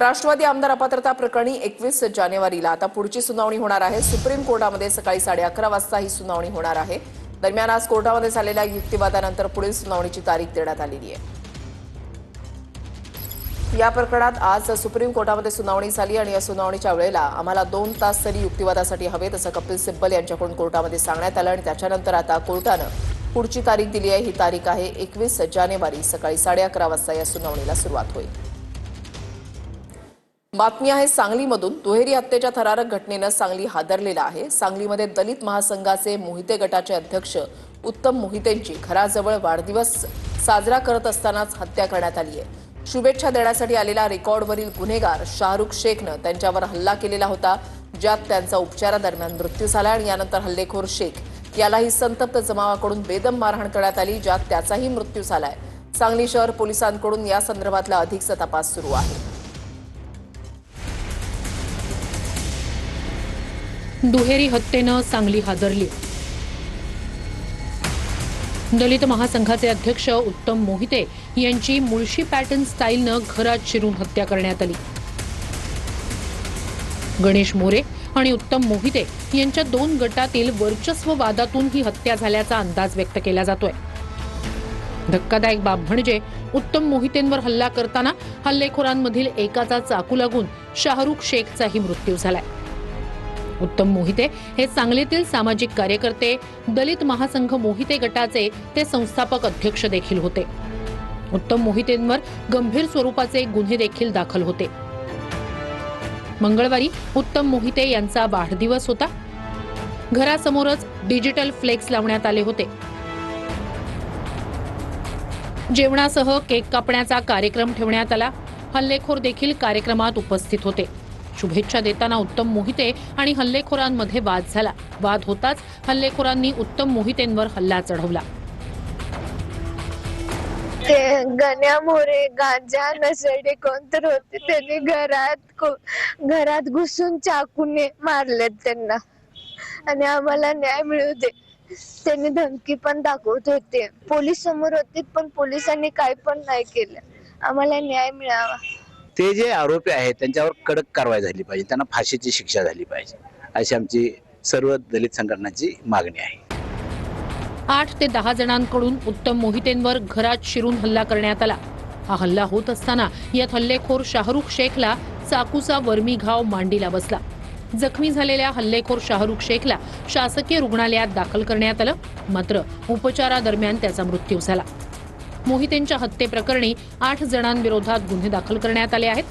राष्ट्रवादी आमदार अपात्रता प्रकरणी एकवीस जानेवारीला आता पुढची सुनावणी होणार आहे. सुप्रीम कोर्टामध्ये सकाळी साडे अकरा वाजता ही सुनावणी होणार आहे. दरम्यान आज कोर्टामध्ये झालेल्या युक्तिवादानंतर पुढील सुनावणीची तारीख देण्यात आलेली आहे. या प्रकरणात आज सुप्रीम कोर्टामध्ये सुनावणी झाली आणि या सुनावणीच्या वेळेला आम्हाला दोन तास तरी युक्तिवादासाठी हवेत असं कपिल सिब्बल यांच्याकडून कोर्टामध्ये सांगण्यात आलं आणि त्याच्यानंतर आता कोर्टानं पुढची तारीख दिली आहे. ही तारीख आहे एकवीस जानेवारी सकाळी साडे अकरा वाजता या सुनावणीला सुरुवात होईल. बातमी आहे सांगलीमधून. दुहेरी हत्येच्या थरारक घटनेनं सांगली हादरलेला आहे. सांगलीमध्ये दलित महासंघाचे मोहिते गटाचे अध्यक्ष उत्तम मोहितेंची घराजवळ वाढदिवस साजरा करत असतानाच हत्या करण्यात आली आहे. शुभेच्छा देण्यासाठी आलेला रेकॉर्डवरील गुन्हेगार शाहरुख शेखनं त्यांच्यावर हल्ला केलेला होता ज्यात त्यांचा उपचारादरम्यान मृत्यू झाला आणि यानंतर हल्लेखोर शेख यालाही संतप्त जमावाकडून बेदम मारहाण करण्यात आली ज्यात त्याचाही मृत्यू झालाय. सांगली शहर पोलिसांकडून या संदर्भातला अधिकचा तपास सुरू आहे. दुहेरी हत्येनं सांगली हादरली. दलित महासंघाचे अध्यक्ष उत्तम मोहिते यांची मुळशी पॅटर्न स्टाईलनं घरात शिरून हत्या करण्यात आली. गणेश मोरे आणि उत्तम मोहिते यांच्या दोन गटातील वर्चस्व वादातून ही हत्या झाल्याचा अंदाज व्यक्त केला जातोय. धक्कादायक बाब म्हणजे उत्तम मोहितेंवर हल्ला करताना हल्लेखोरांमधील एकाचा चाकू लागून शाहरुख शेखचाही मृत्यू झालाय. उत्तम मोहिते हे सांगलीतील सामाजिक कार्यकर्ते दलित महासंघ मोहिते गटाचे ते संस्थापक अध्यक्ष देखील होते. उत्तम मोहितेंवर गंभीर स्वरूपाचे गुन्हे देखील दाखल होते. मंगळवारी उत्तम मोहिते यांचा वाढदिवस होता. घरासमोरच डिजिटल फ्लेक्स लावण्यात आले होते. जेवणासह केक कापण्याचा कार्यक्रम ठेवण्यात आला. हल्लेखोर देखील कार्यक्रमात उपस्थित होते. शुभेच्छा देताना उत्तम मोहिते आणि हल्लेखोरांमध्ये वाद झाला. वाद होताच हल्लेखोरांनी उत्तम मोहितेंवर हल्ला चढवला. ते गण्या मोरे गांजा नसडे कोणतर होते त्यांनी घरात घरात घुसून चाकूने मारलेत त्यांना. आणि आम्हाला न्याय मिळू दे. त्यांनी धमकी पण दाखवत होते. पोलीस समोर होते पण पोलिसांनी काय पण नाही केलं. आम्हाला न्याय मिळावा. ते जे आरोपी आहेत त्यांच्यावर कडक कारवाई झाली पाहिजे. त्यांना फाशीची शिक्षा झाली पाहिजे. अशी आमची सर्व दलित संघटनांची मागणी आहे. आठ ते दहा जणांकडून उत्तम मोहितेंवर घरात शिरून हल्ला करण्यात आला. हा हल्ला होत असताना यात हल्लेखोर शाहरुख शेखला चाकूचा वर्मी घाव मांडीला बसला. जखमी झालेल्या हल्लेखोर शाहरुख शेखला शासकीय रुग्णालयात दाखल करण्यात आलं. मात्र उपचारादरम्यान त्याचा मृत्यू झाला. मोहितेंच्या हत्येप्रकरणी आठ जणांविरोधात गुन्हे दाखल करण्यात आले आहेत.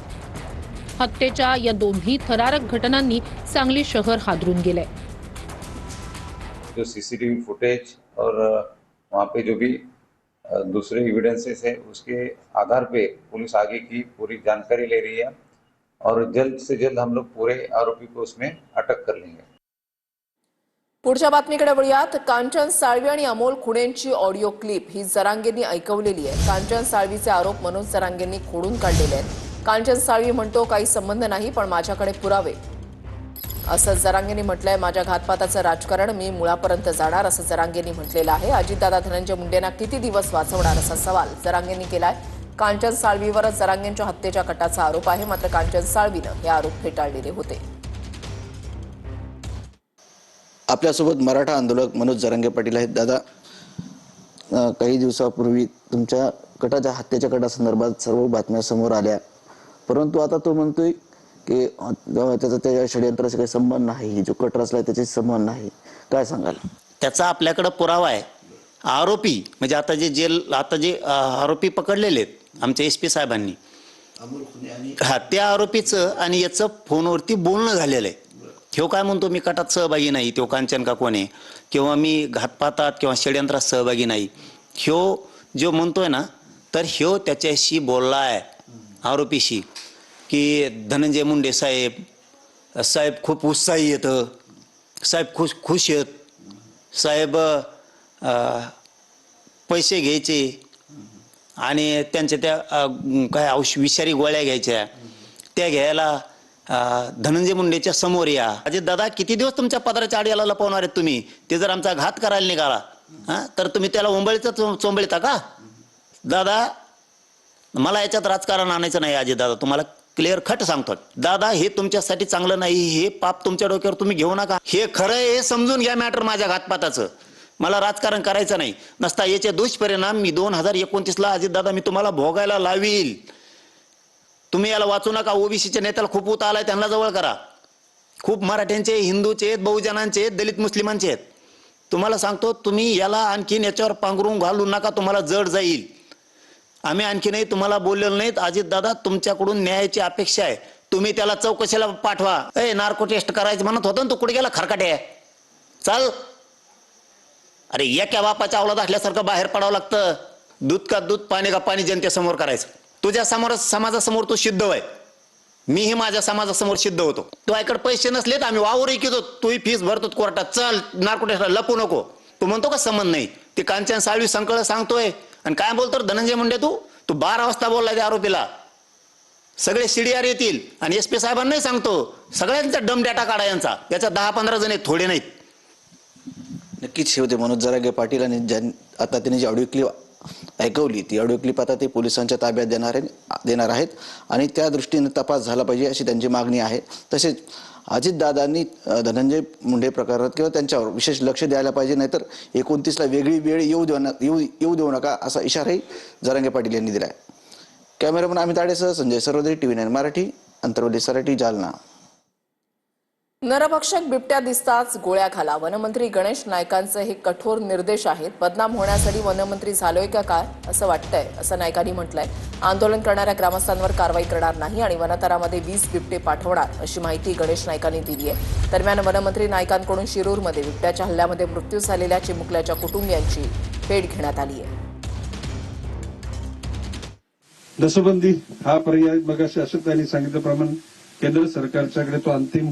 हत्येच्या या दोन्ही थरारक घटनांनी सांगली शहर हादरून गेलंय. जो सीसीटीवी फुटेज और वहां वहाँ पे जो भी दूसरे एविडेंसेस है उसके आधार पे पुलिस आगे की पूरी जानकारी ले रही है और जल्द से जल्द हम लोग पूरे आरोपी को उसमें अटक कर लेंगे। पुढच्या बातमीकडे वळूयात. कांचन साळवी आणि अमोल खुणेंची ऑडिओ क्लिप ही जरांगेंनी ऐकवलेली आहे. कांचन साळवीचे आरोप मनोज जरांगेंनी खोडून काढलेले आहेत. कांचन साळवी म्हणतो काही संबंध नाही पण माझ्याकडे पुरावे. असं जरांगेंनी म्हटलंय. माझ्या घातपाताचं राजकारण मी मुळापर्यंत जाणार असं जरांगेंनी म्हटलेलं आहे. अजितदादा धनंजय मुंडेंना किती दिवस वाचवणार असा सवाल जरांगेंनी केलाय. कांचन साळवीवरच जरांगेंच्या हत्येच्या कटाचा आरोप आहे. मात्र कांचन साळवीनं हे आरोप फेटाळलेले होते. आपल्यासोबत मराठा आंदोलक मनोज जरांगे पाटील आहेत. दादा काही दिवसापूर्वी तुमच्या कटाच्या हत्येच्या कटासंदर्भात सर्व बातम्या समोर आल्या. परंतु आता तो म्हणतोय की त्याचा त्याच्या षडयंत्राशी काही संबंध नाही. जो कट रचलाय त्याच्याशी संबंध नाही. काय सांगाल? त्याचा आपल्याकडं पुरावा आहे. आरोपी म्हणजे आता जे जेल आता जे आरोपी पकडलेले आहेत आमच्या एस पी साहेबांनी. हा त्या आरोपीचं आणि याचं फोनवरती बोलणं झालेलं आहे. ह्यो काय म्हणतो मी कटात सहभागी नाही तो कांचन का कोण आहे? किंवा मी घातपातात किंवा षडयंत्रात सहभागी नाही. ह्यो जो म्हणतोय ना तर ह्यो त्याच्याशी बोलला आहे आरोपीशी की धनंजय मुंडे साहेब साहेब खूप उत्साही येतं साहेब खुश खुश येत साहेब पैसे घ्यायचे आणि त्यांच्या त्या काय औष विषारी गोळ्या घ्यायच्या त्या घ्यायला धनंजय मुंडेच्या समोर या. अजित दादा किती दिवस तुमच्या पदराच्या आडीला लपवणार आहेत तुम्ही? ते जर आमचा घात करायला निघाला हा? तर तुम्ही त्याला ओंबळीचा चोंबळीता का? दादा मला याच्यात राजकारण आणायचं नाही अजित दादा. तुम्हाला क्लिअर खट सांगतो दादा हे तुमच्यासाठी चांगलं नाही हे पाप तुमच्या डोक्यावर तुम्ही घेऊ नका. हे खरं हे समजून घ्या मॅटर माझ्या घातपाताचं. मला राजकारण करायचं नाही. नसता याचे दुष्परिणाम मी दोन हजार एकोणतीसला अजित दादा मी तुम्हाला भोगायला लावील. तुम्ही याला वाचू नका. ओबीसीच्या नेत्याला खूप उत आलाय त्यांना जवळ करा. खूप मराठ्यांचे हिंदूचे आहेत बहुजनांचे आहेत दलित मुस्लिमांचे आहेत. तुम्हाला सांगतो तुम्ही याला आणखीन याच्यावर पांघरून घालू नका. तुम्हाला जड जाईल. आम्ही आणखीनही तुम्हाला बोललेलो नाहीत. अजित दादा तुमच्याकडून न्यायाची अपेक्षा आहे. तुम्ही त्याला चौकशीला पाठवा. ए नार्को टेस्ट करायचं म्हणत होतं ना तू कुठे गेला? खरकाटे. चाल. अरे एका बापाच्या अवलाद असल्यासारखं बाहेर पडावं लागतं. दूध का दूध पाणी का पाणी जनतेसमोर करायचं. तुझ्या समोर समाजासमोर तू सिद्ध होय मीही माझ्या समाजासमोर सिद्ध होतो. तू आईकडे पैसे नसले तर आम्ही वावर ऐकतो तूही फीस भरतो कोर्टात. चल नार्कोटेस्टला लपू नको. तू म्हणतो का संबंध नाही? ते कांचन साळवी संकळ सांगतोय. आणि काय बोलतो धनंजय मुंडे तू? तू बारा वाजता बोलला त्या आरोपीला. सगळे सीडीआर येतील. आणि एस पी साहेबांनाही सांगतो. सगळ्यांचा डम डेटा काढा यांचा. याचा दहा पंधरा जण थोडे नाहीत. नक्कीच हे होते मनोज जरागे पाटील आणि ज्यां आता त्यांनी जी ऑडिओ क्लिप ऐकवली. ती ऑडिओ क्लिप आता ते पोलिसांच्या ताब्यात देणार देणार आहेत आणि त्या दृष्टीने तपास झाला पाहिजे अशी त्यांची मागणी आहे. तसेच अजितदादांनी धनंजय मुंडे प्रकारात किंवा त्यांच्यावर विशेष लक्ष द्यायला पाहिजे नाहीतर एकोणतीसला वेगळी वेळ येऊ देऊ न- येऊ येऊ देऊ नका असा इशाराही जरांगे पाटील यांनी दिला आहे cameraman Amit आडेसह Sanjay Sarvade T V nine Marathi Antarwali Sarathi Jalna. नरभक्षक बिबट्या दिसताच गोळ्या घाला. वनमंत्री गणेश नायकांचे हे कठोर निर्देश आहेत. बदनाम होण्यासाठी वनमंत्री झालोय का काय असं वाटतंय असं नायकांनी म्हटलंय. आंदोलन करणाऱ्या ग्रामस्थांवर कारवाई करणार नाही आणि वनतरामध्ये वीस बिबटे पाठवणार अशी माहिती गणेश नायकांनी दिली आहे. दरम्यान वनमंत्री नायकांकडून शिरूरमध्ये बिबट्याच्या हल्ल्यामध्ये मृत्यू झालेल्या चिमुकल्याच्या कुटुंबियांची भेट घेण्यात आली आहे. नसबंदी हा पर्याय मग शासकांनी सांगितल्याप्रमाणे केंद्र सरकारच्याकडे तो अंतिम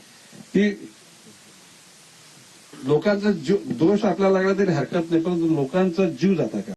की लोकांचा जीव दोष आपल्याला लागला तरी हरकत नाही परंतु लोकांचा जीव जाता का?